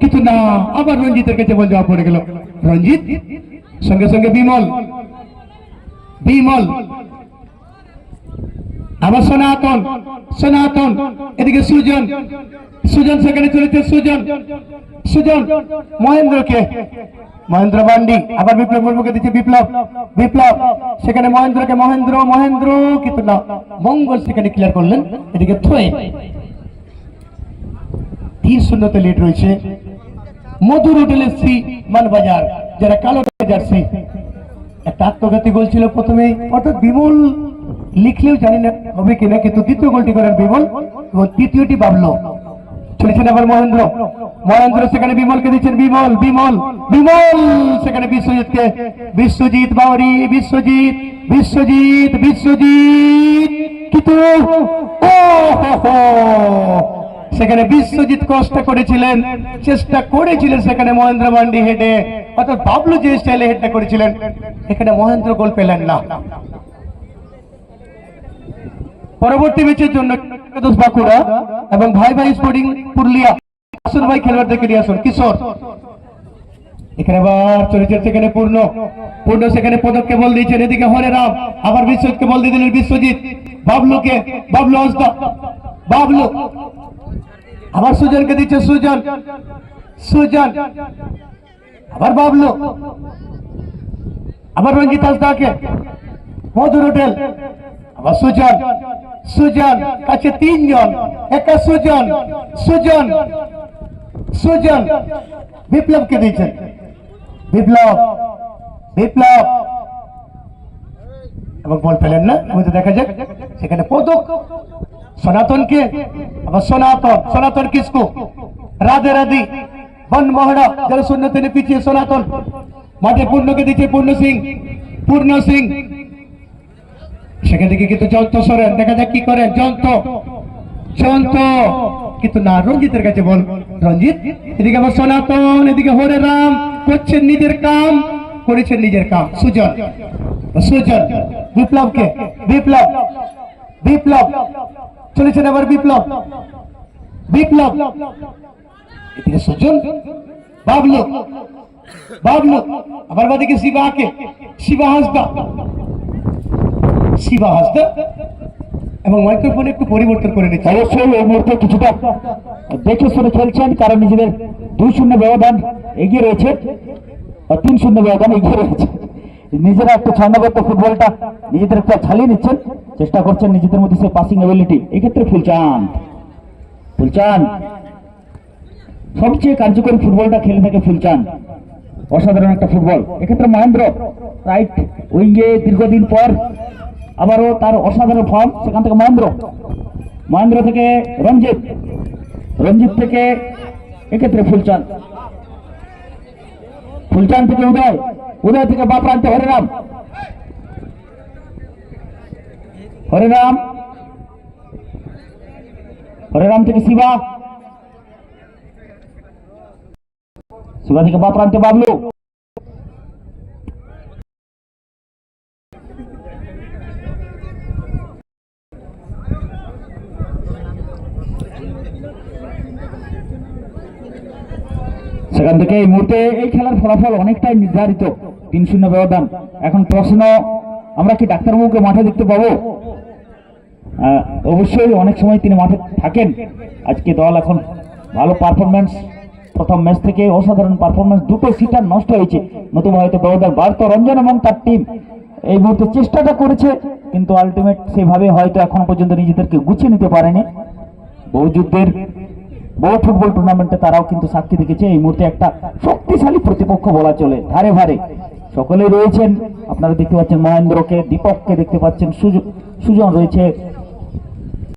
কিন্তু না, আবার রঞ্জিতের কাছে বল জবাব পড়ে গেল। রঞ্জিত, সঙ্গে সঙ্গে বিমল। বিমল। আবার সনাতন সনাতন, এদিকে সুজন। সুজন সেখানে চলেছে সুজন। সুজন, মহেন্দ্রকে। মহেন্দ্র বান্ডি, আবার বিপ্লব মুর্মুকে দিচ্ছে বিপ্লব। বিপ্লব, সেখানে মহেন্দ্রকে মহেন্দ্র মহেন্দ্র, কিন্তু না, মঙ্গল সেখানে ক্লিয়ার করলেন। এদিকে থয়ে রয়েছে মধুর মানবাজার, যারা কালো একটা আত্মঘাতী গোল ছিল প্রথমে, অর্থাৎ বিমল লিখলেও জানি না হবে কিনা, কিন্তু দ্বিতীয় গোলটি করেন বিমল এবং তৃতীয়টি বাবলো। আবার মহেন্দ্র। মহেন্দ্র, সেখানে বিমলকে দিচ্ছেন বিমল বিমল বিমল, সেখানে বিশ্বজিৎকে। বিশ্বজিৎ বাউরি, বিশ্বজিৎ বিশ্বজিৎ বিশ্বজিৎ। কিন্তু, ও সেখানে বিশ্বজিৎ কষ্ট করেছিলেন, চেষ্টা করেছিলেন সেখানে মহেন্দ্র মান্ডি হেডে অর্থাৎ বাবলু যে স্টাইলে হেডটা করেছিলেন, এখানে মহেন্দ্র গোল পেলেন না। পরবর্তী ম্যাচের জন্য বাঁকুড়া এবং ভাই ভাই স্পোর্টিং পুরুলিয়া, আসুন ভাই খেলোয়াড়দেরকে নিয়ে আসুন। কিশোর, এখানে আবার চলেছে সেখানে পূর্ণ। পূর্ণ সেখানে পদককে বল দিয়েছেন, এদিকে হরে রাম, আবার বিশ্বজিৎকে বল দিয়ে দিলেন বিশ্বজিৎ। বাবলুকে, বাবলু বাবলু। আবার সুজনকে দিচ্ছে সুজন। সুজন। আবার বাবলু। আবার রঞ্জিত হাসদাকে মধুর হোটেল। আবার সুজন। সুজন। কাছে তিনজন। একা সুজন। সুজন। সুজন। বিপ্লবকে দিয়েছেন বিপ্লব। বিপ্লব। এবং বল পেলেন না? মধ্যে দেখা যাক। সেখানে পদক। সনাতনকে, আবার সনাতন রাধে রাধি। বন মহড়া, যারা শূন্য তিনি পিছিয়ে সনাতন। মাঠে পূর্ণকে দিচ্ছে পূর্ণ সিং পূর্ণ সিং। সেখান থেকে কিন্তু জয়ন্ত সরেন, দেখা যাক কি করেন। জয়ন্ত জয়ন্ত। কিন্তু না, রঞ্জিতের কাছে বল। রঞ্জিত, এদিকে আমার সনাতন, এদিকে হরে রাম। করছেন নিজের কাম, করেছেন নিজের কাম। সুজন সুজন, বিপ্লবকে, বিপ্লব বিপ্লব। চলেছেন আবার বিপ্লব। বিপ্লব। আবার বাদিকে শিবাকে শিবা হাসদা। শিবা হাসদা এবং মাইক্রোফোন একটু পরিবর্তন করে নিচ্ছে অবশ্যই এই মুহূর্তে কিছুটা দেখে শুনে খেলছেন, কারণ নিজেদের দুই শূন্য ব্যবধান এগিয়ে রয়েছে তিন শূন্য ব্যবধান এগিয়ে রয়েছে। নিজেরা একটু ছন্দবদ্ধ ফুটবলটা নিজেদের একটু ছালিয়ে নিচ্ছেন, চেষ্টা করছেন নিজেদের মধ্যে সেই পাসিং এবিলিটি এক্ষেত্রে ফুলচান ফুলচান। সবচেয়ে কার্যকরী ফুটবলটা খেলে থাকে ফুলচান। অসাধারণ একটা ফুটবল। এক্ষেত্রে মহেন্দ্র রাইট উইঙ্গে দীর্ঘদিন পর আবারও তার অসাধারণ ফর্ম সেখান থেকে মহেন্দ্র। মহেন্দ্র থেকে রঞ্জিত রঞ্জিত থেকে এক্ষেত্রে ফুলচাঁদ ফুলচাঁদ থেকে উদয়। উদয় থেকে বা প্রান্তে হরেরাম হরেরাম হরেরাম থেকে শিবা। শিবা থেকে বা প্রান্তে বাবলু। সেখান থেকে এই মুহূর্তে এই খেলার ফলাফল অনেকটাই নির্ধারিত। তিন শূন্য ব্যবধান। এখন প্রশ্ন আমরা কি ডাক্তারবাবুকে মাঠে দেখতে পাবো? অবশ্যই অনেক সময় তিনি মাঠে থাকেন। আজকে দল এখন ভালো পারফরমেন্স প্রথম ম্যাচ থেকে অসাধারণ পারফরমেন্স দুটো সিটার নষ্ট হয়েছে। নতুন হয়তো ব্যবধান বাড়তো। রঞ্জন এবং তার টিম এই মুহূর্তে চেষ্টাটা করেছে, কিন্তু আলটিমেট সেভাবে হয়তো এখনও পর্যন্ত নিজেদেরকে গুছিয়ে নিতে পারেনি। বহু যুদ্ধের বড় ফুটবল টুর্নামেন্টে তারাও কিন্তু সাক্ষী দেখেছে। এই মুহূর্তে একটা শক্তিশালী প্রতিপক্ষ বলা চলে ধারে ভারে সকলেই রয়েছেন। আপনারা দেখতে পাচ্ছেন মহেন্দ্রকে দীপককে দেখতে পাচ্ছেন। সুজ- সুজন রয়েছে।